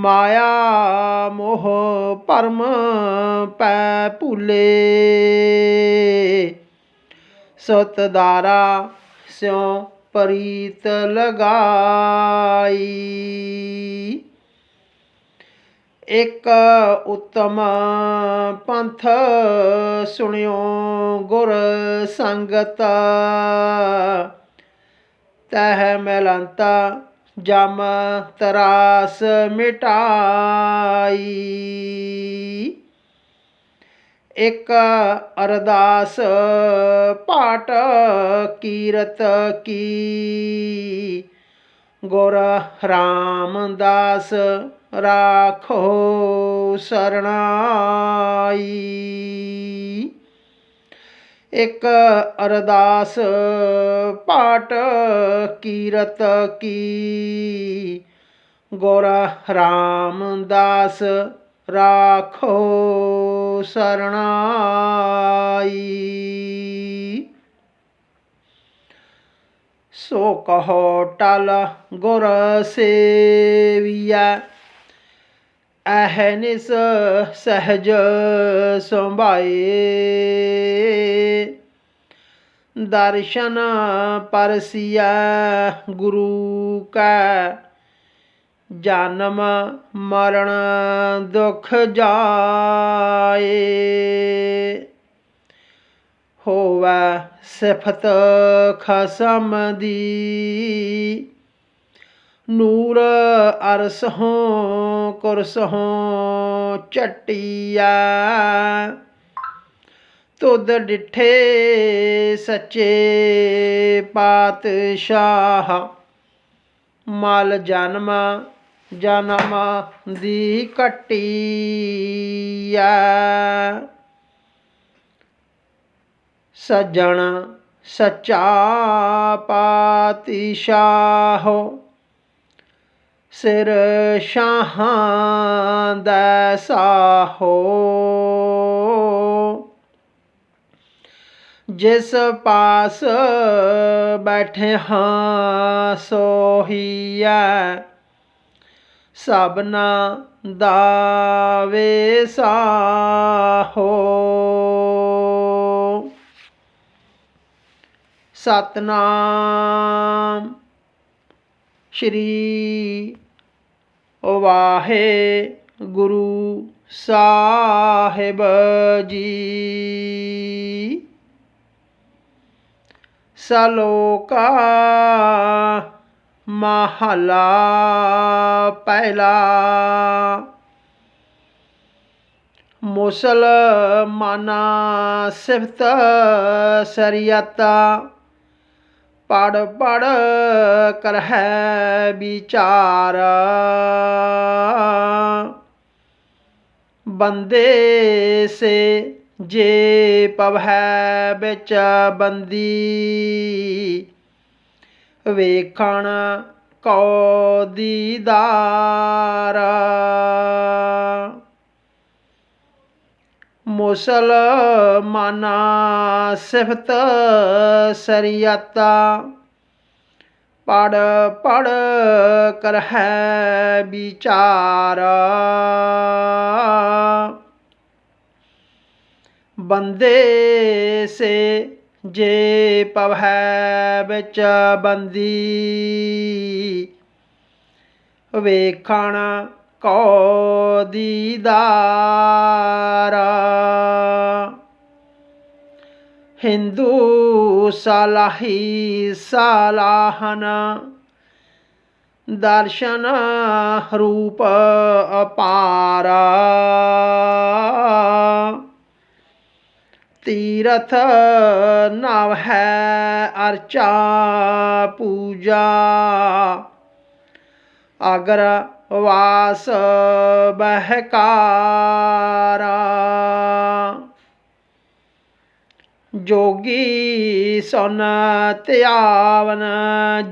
ਮਾਇਆ ਮੋਹ ਭਰਮ ਪੈ ਭੂਲੇ। ਸਤ ਦਾਰਾ ਸਿਉ ਪ੍ਰੀਤ ਲਗਾਈ। ਇੱਕ ਉਤਮ ਪੰਥ ਸੁਣਿਓ ਗੁਰ ਸੰਗਤ। ਤਹ ਮਿਲੰਤਾ ਜਮ ਤਰਾਸ ਮਿਟਾਈ। ਇੱਕ ਅਰਦਾਸ ਪਾਟ ਕੀਰਤ ਕੀ। ਗੁਰ ਰਾਮਦਾਸ ਰਾਖੋ ਸਰਣਾਈ। ਇੱਕ ਅਰਦਾਸ ਪਾਠ ਕੀਰਤ ਕੀ। ਗੋਰਾ ਰਾਮਦਾਸ ਰਾਖੋ ਸਰਣਾਈ। ਸੋ ਕਹੋ ਟਲ ਗੁਰ ਸੇਵੀਆ ਅਹਨਿਸ ਸਹਜ ਸੰਭਾਏ। ਦਰਸ਼ਨ ਪਰਸਿਆ ਗੁਰੂ ਕੈ। ਜਨਮ ਮਰਨ ਦੁਖ ਜਾਏ। ਹੋਵੇ ਸਿਫਤ ਖਸਮ ਦੀ। ਨੂਰ ਅਰਸ ਹੋਂ ਕੁਰਸ ਹੋ ਚਟਿਆ ਤੁਧ ਡਿਠੇ ਸੱਚੇ ਪਾਤਸ਼ਾਹ। ਮਲ ਜਨਮ ਜਨਮ ਦੀ ਕਟਿਆ ਸਜਣ ਸਚਾ ਪਾਤਸ਼ਾਹ। ਸਿਰ ਸ਼ਾਹਾਂ ਦਾ ਸਾਹੋ। ਜਿਸ ਪਾਸ ਬੈਠੇ ਹਾਂ ਸੋਹੀਐ ਸਭਨਾ ਦਾ ਵੇ ਸਾਹੋ ਸਤਨਾਮ ਸ਼੍ਰੀ ਵਾਹਿਗੁਰੂ ਸਾਹਿਬ ਜੀ ਸਲੋਕਾ ਮਹਲਾ ਪਹਿਲਾ ਮੁਸਲਮਾਨਾ ਸਿਫਤ ਸਰੀਅਤਾ ਪੜ ਪੜ ਕਰਹਿ ਵਿਚਾਰ ਬੰਦੇ ਸੇ ਜੇ ਪਵਹਿ ਵਿੱਚ ਬੰਦੀ, ਵੇਖਣ ਕੋ ਦੀਦਾਰ। ਮੁਸਲਮਾਨਾ ਸਿਫਤ ਸਰੀਅਤਾ, ਪੜ ਪੜ ਕਰ ਹੈ ਵਿਚਾਰ। ਬੰਦੇ ਸੇ ਜੇ ਪਵਹਿ ਵਿੱਚ ਬੰਦੀ। ਵੇਖਣ ਕੋ ਦੀਦਾਰ। ਹਿੰਦੂ ਸਲਾਹੀ ਸਲਾਹਨ। ਦਰਸ਼ਨ ਰੂਪ ਅਪਾਰਾ। ਤੀਰਥ ਨਵ ਹੈ ਅਰਚਾ ਪੂਜਾ। ਅਗਰ ਵਾਸ ਬਹਿਕਾਰਾ ਜੋਗੀ ਸੁਨ ਧਿਆਵਨ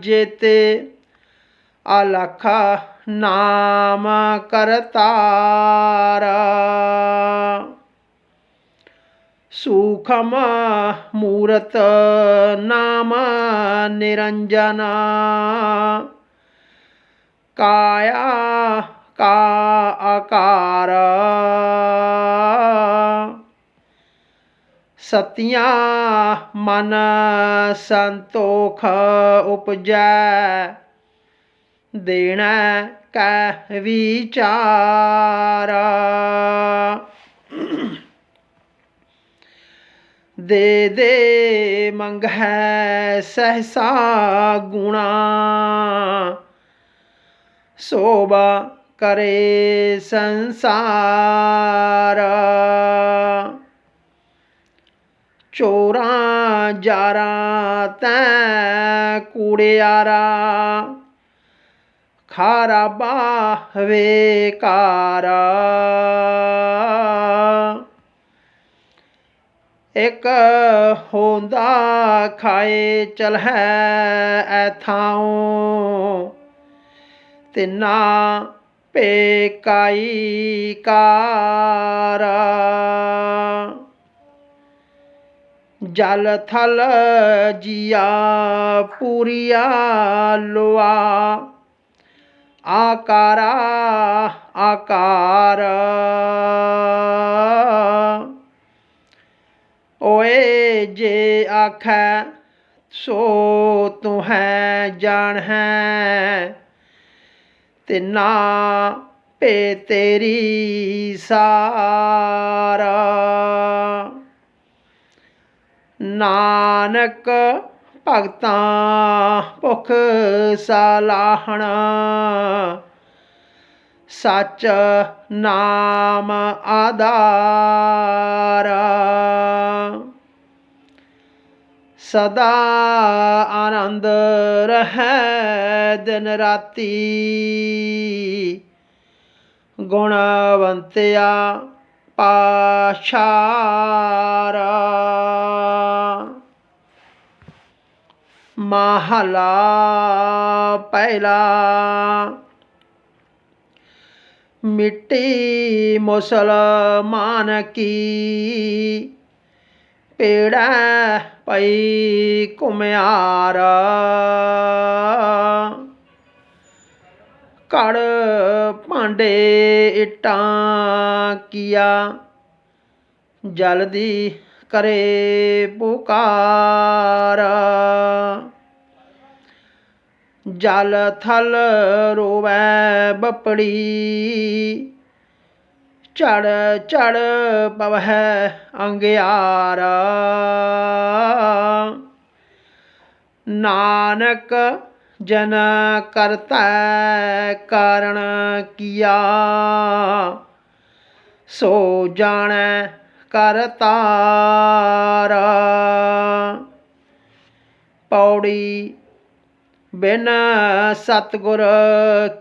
ਜੇਤੇ ਅਲਖ ਨਾਮ ਕਰਤਾਰਾ। ਸੂਖਮ ਮੂਰਤ ਨਾਮ ਨਿਰੰਜਨ। ਕਾਇਆ ਕਾ ਆਕਾਰ। ਸਤਿਆਂ ਮਨ ਸੰਤੋਖ ਉਪਜੈ। ਦੇਣਾ ਕੈ ਵਿਚਾਰ। ਦੇ ਦੇ ਹੈ ਸਹਸਾ ਗੁਣਾ। ਸੋਭਾ ਕਰੇ ਸੰਸਾਰ। ਚੋਰਾਂ ਜਾਰਾਂ ਤੈ ਕੂੜਿਆਰਾ। ਖਾਰਾ ਬਾਹਵੇ ਕਾਰਾ। ਇਕ ਹੁੰਦਾ ਖਾਏ ਚਲ ਹੈ ਐਥਾਉ ਤਿਨਾ ਪੇਕਾਈ ਕਾਰਾ। ਜਲ ਥਲ ਜੀਆ ਪੂਰੀਆ ਲੋਆ। ਆਕਾਰਾ ਆਕਾਰ। ਓਏ ਜੇ ਆਖੈ, ਸੋ ਤੂੰ ਹੈ ਜਾਣ ਹੈ। ਨਾ ਪੇ ਤੇਰੀ ਸਾਰਾ। ਨਾਨਕ ਭਗਤਾਂ ਭੁਖ ਸਲਾਹਣਾ। ਸਚ ਨਾਮ ਆਧਾਰ। ਸਦਾ ਆਨੰਦ ਰਹੈ ਦਿਨ ਰਾਤੀ। ਗੁਣਵੰਤਿਆ ਪਾਸ਼ਾਰਾ। ਮਹਲਾ ਪਹਿਲਾ ਮਿੱਟੀ ਮੁਸਲਮਾਨ ਕੀ? ਪੇੜਾ ਪਈ ਕੁਮਿਆਰ ਕੜ ਭਾਂਡੇ ਇਟਾਂ ਕੀਆ। ਜਲਦੀ ਕਰੇ ਪੁਕਾਰ। ਜਲ ਥਲ ਰੋਵੈ ਬਪੜੀ। ਚੜ ਚੜ ਪਵਹਿ ਅੰਗਿਆਰ। ਨਾਨਕ ਜਨ ਕਰਤਾ ਕਾਰਣ ਕੀਆ। ਸੋ ਜਾਣੈ ਕਰਤਾਰ ਪੌੜੀ ਬਿਨ ਸਤਗੁਰ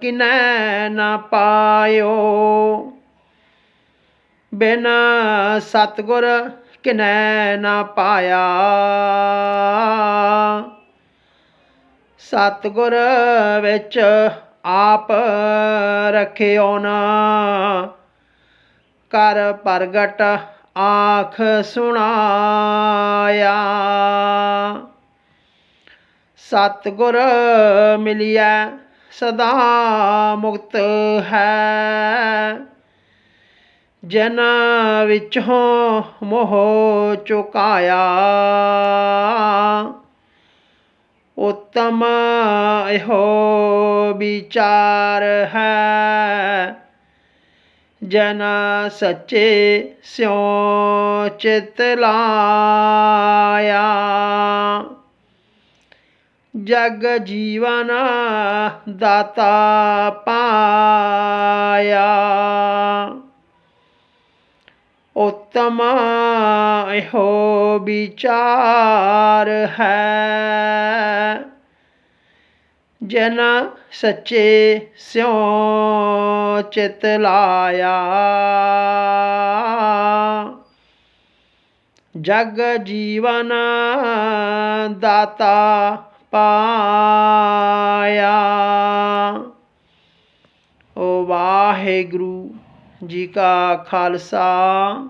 ਕਿਨੈ ਨਾ ਪਾਇਓ। ਬਿਨ ਸਤਗੁਰ ਕਿਨੈ ਨਾ ਪਾਇਆ। ਸਤਗੁਰ ਵਿੱਚ ਆਪ ਰਖਿਓ ਨਾ। ਕਰ ਪ੍ਰਗਟ ਆਖ ਸੁਣਾਇਆ। ਸਤਗੁਰ ਮਿਲਿਆ ਸਦਾ ਮੁਕਤ ਹੈ। ਜਨ ਵਿੱਚੋਂ ਮੋਹ ਚੁਕਾਇਆ। ਉਤਮ ਇਹੋ ਵਿਚਾਰ ਹੈ। ਜਨ ਸੱਚੇ ਸਿਉ ਚਿਤ ਲਾਇਆ। ਜਗ ਜੀਵਨ ਦਾਤਾ ਪਾਇਆ। ਉਤਮ ਇਹੋ ਵਿਚਾਰ ਹੈ। ਜਨ ਸੱਚੇ ਸਿਉ ਚਿਤ ਲਾਇਆ। ਜਗ ਜੀਵਨ ਦਾਤਾ ਪਾਇਆ। ਓ ਵਾਹਿਗੁਰੂ ਜੀ ਕਾ ਖਾਲਸਾ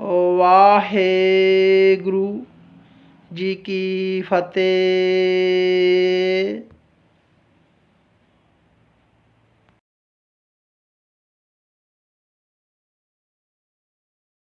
ਓ ਵਾਹਿਗੁਰੂ ਜੀ ਕੀ ਫਤਿਹ।